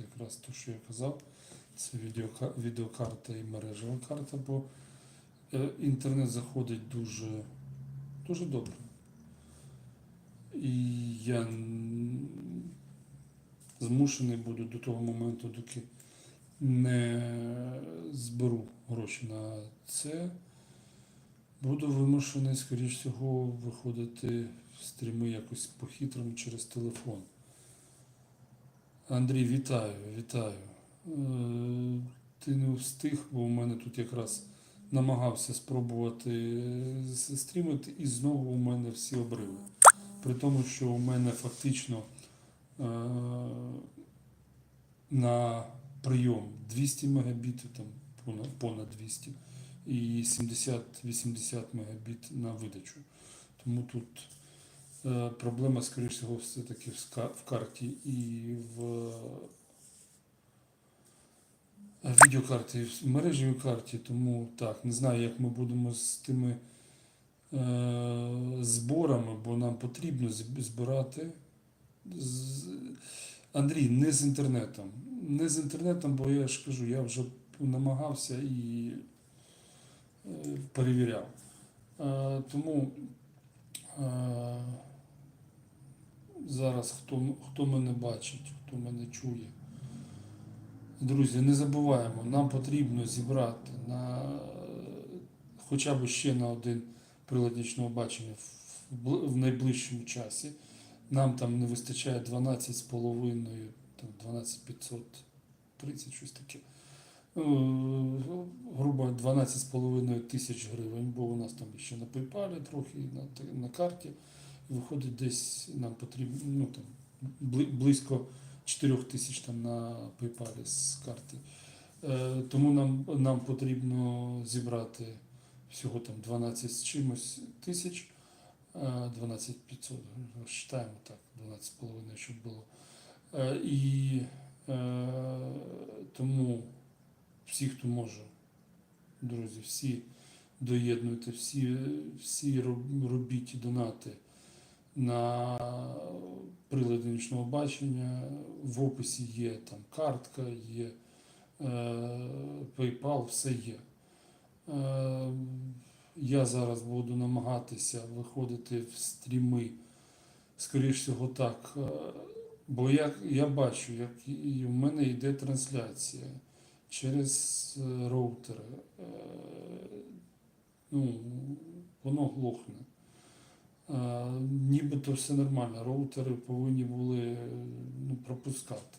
Якраз те, що я казав, це відеокарта і мережева карта, бо е, інтернет заходить дуже, дуже добре. І я змушений буду до того моменту, доки не зберу гроші на це. Буду вимушений, скоріш всього, виходити в стріми якось по-хитрому через телефон. Андрій, вітаю, вітаю. Е, Ти не встиг, бо у мене тут якраз намагався спробувати е, стрімити, і знову у мене всі обриви. При тому, що у мене фактично е, на прийом 200 мегабітів, там понад, понад 200, і 70-80 мегабіт на видачу. Тому тут проблема, скоріш всього, все-таки в, карті і в е, відеокарті, і в мережевій карті. Тому так, не знаю, як ми будемо з тими е, зборами, бо нам потрібно збирати. Андрій, не з інтернетом. Не з інтернетом, бо я ж кажу, я вже намагався і е, перевіряв. Е, Тому е, зараз хто, хто мене бачить, хто мене чує. Друзі, не забуваємо, нам потрібно зібрати на хоча б ще на один прилад нічного бачення в, найближчому часі. Нам там не вистачає 12,5, там 12530, щось таке. Е, Грубо 12,5 тисяч гривень, бо у нас там ще на PayPal трохи, на, на карті. Виходить, десь нам потрібно ну, там, близько 4 тисяч там на PayPal з карти. Е, Тому нам, нам потрібно зібрати всього там 12 з чимось тисяч. 12 500, вважаємо так, 12,5, щоб було. Е, І е, тому всі, хто може, друзі, всі доєднуйте, всі, всі робіть донати на прилади нічного бачення. В описі є там картка, є е, PayPal, все є. Е, я зараз буду намагатися виходити в стріми, скоріш всього так. е, Бо я, я бачу, як і в мене йде трансляція через е, роутери. Е, Ну, воно глохне. Нібито все нормально. Роутери повинні були ну, пропускати.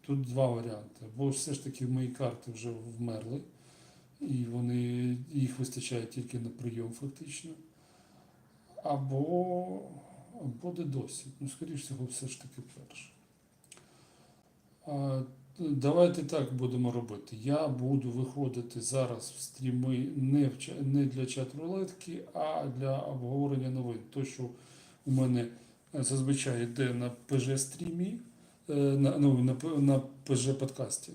Тут два варіанти. Бо все ж таки мої карти вже вмерли і вони, їх вистачає тільки на прийом фактично. Або буде досвід. Ну, скоріш всього, все ж таки перше. Давайте так будемо робити. Я буду виходити зараз в стріми не, в, не для чат-рулетки, а для обговорення новин. То, що у мене е, зазвичай йде на PG-стрімі, е, на, ну, на, на PG-подкасті.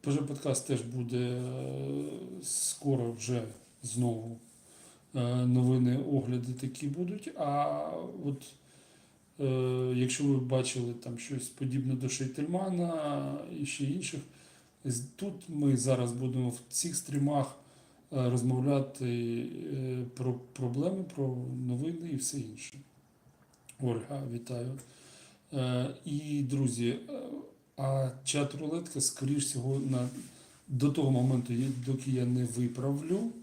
ПЖ подкаст теж буде е, скоро вже знову новини, огляди такі будуть. А от якщо ви бачили там щось подібне до Шейтельмана і ще інших, тут ми зараз будемо в цих стрімах е, розмовляти е, про проблеми, про новини і все інше. Ольга, вітаю. Е, І, друзі, е, а чат рулетка, скоріш всього, на, до того моменту, доки я не виправлю, е,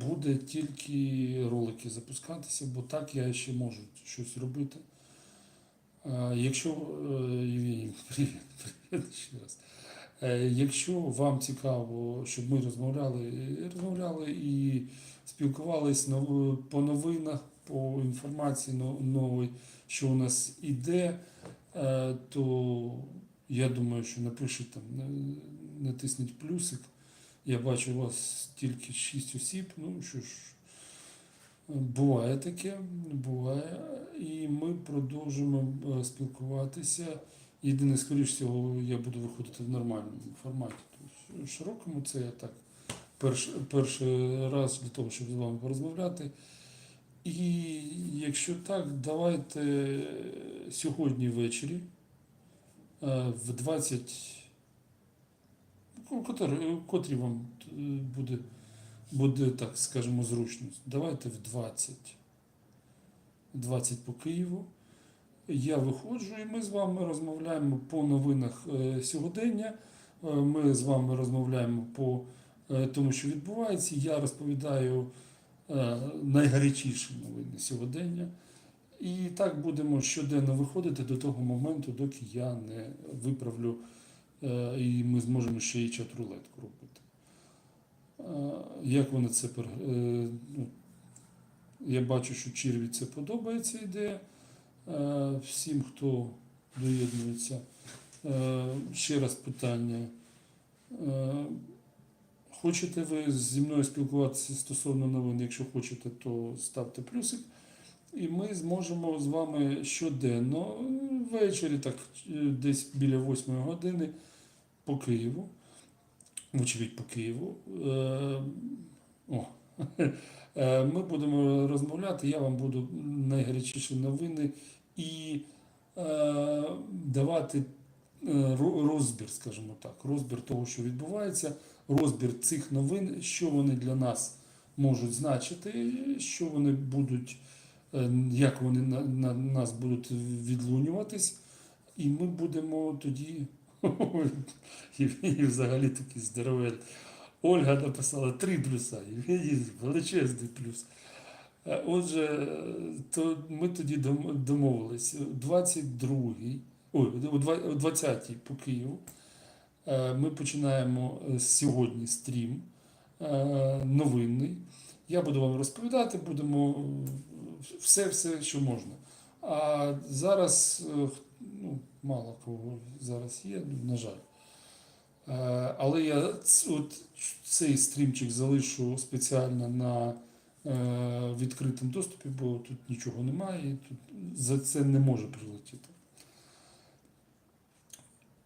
буде тільки ролики запускатися, бо так я ще можу щось робити. Е, Якщо е, привіт, привіт ще раз. Е, Якщо вам цікаво, щоб ми розмовляли, розмовляли і спілкувались по новинах, по інформації но- нової, що у нас іде, е, то я думаю, що напишіть там, натисніть плюсик. Я бачу у вас тільки 6 осіб. Ну що ж, буває таке, буває. І ми продовжимо е, спілкуватися. Єдине, скоріш всього, я буду виходити в нормальному форматі. Тобто, широкому це я так перш, перший раз для того, щоб з вами порозмовляти. І якщо так, давайте сьогодні ввечері е, в 20. Ко- Котрі, котрі вам е, буде, буде, так скажемо, зручно. Давайте в 20. 20 по Києву. Я виходжу, і ми з вами розмовляємо по новинах е, сьогодення. Е, Ми з вами розмовляємо по е, тому, що відбувається. Я розповідаю е, найгарячіші новини сьогодення. І так будемо щоденно виходити до того моменту, доки я не виправлю е, і ми зможемо ще і чат-рулетку робити. Е, Як вони це е, ну, я бачу, що Черві це подобається ідея. Е, Всім, хто доєднується. Е, Ще раз питання. Е, Хочете ви зі мною спілкуватися стосовно новин? Якщо хочете, то ставте плюсик. І ми зможемо з вами щоденно, е, ввечері, так е, десь біля 8 години по Києву. Вочевидь, по Києву. Е, О, Е, Ми будемо розмовляти, я вам буду найгарячіші новини і е, давати розбір, скажімо так, розбір того, що відбувається, розбір цих новин, що вони для нас можуть значити, що вони будуть, як вони на нас будуть відлунюватись, і ми будемо тоді. Євгеній взагалі такий здоровий. Ольга написала три плюса, Євгеній величезний плюс. Е, Отже, то ми тоді дом- домовились. 22-й, ой, у 20-й по Києву. е, Ми починаємо е, сьогодні стрім новинний. Я буду вам розповідати, будемо все, все, що можна. А зараз ну, мало кого зараз є, на жаль. Е, Але я от цей стрімчик залишу спеціально на е, відкритому доступі, бо тут нічого немає, тут за це не може прилетіти.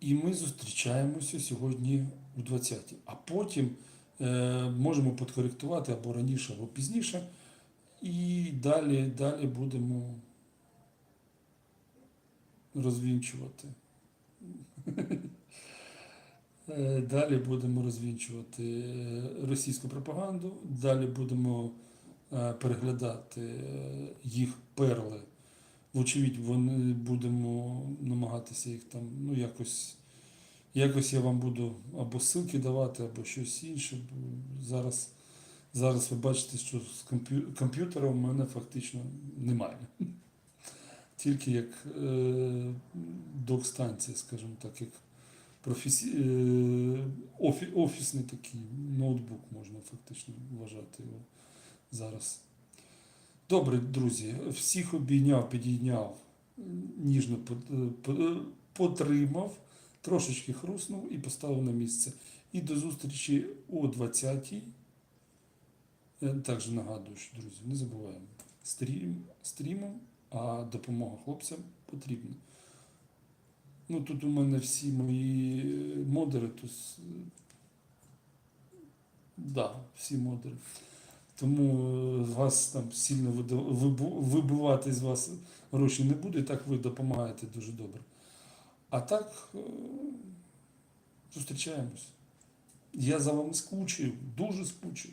І ми зустрічаємося сьогодні у 20 А потім е, можемо підкоректувати або раніше, або пізніше. І далі, далі будемо розвінчувати. Е, Далі будемо розвінчувати е, російську пропаганду, далі будемо е, переглядати їх перли. Вочевидь, вони будемо намагатися їх там, ну якось, якось я вам буду або ссылки давати, або щось інше. Зараз, зараз ви бачите, що з комп'ю- комп'ютера у мене фактично немає. Тільки як е, док-станція, скажімо так, як професі... е, офі... офісний такий ноутбук, можна фактично вважати його зараз. Добре, друзі, всіх обійняв, підійняв, ніжно е, е, потримав, трошечки хруснув і поставив на місце. І до зустрічі о 20-й. Е, Також нагадую, що, друзі, не забуваємо. Стрім, стрімом, а допомога хлопцям потрібна. Ну, тут у мене всі мої е, модери, то да, всі модери. Тому е, вас там сильно вибивати з вас гроші не буде, так ви допомагаєте дуже добре. А так е, зустрічаємось. Я за вами скучив, дуже скучив.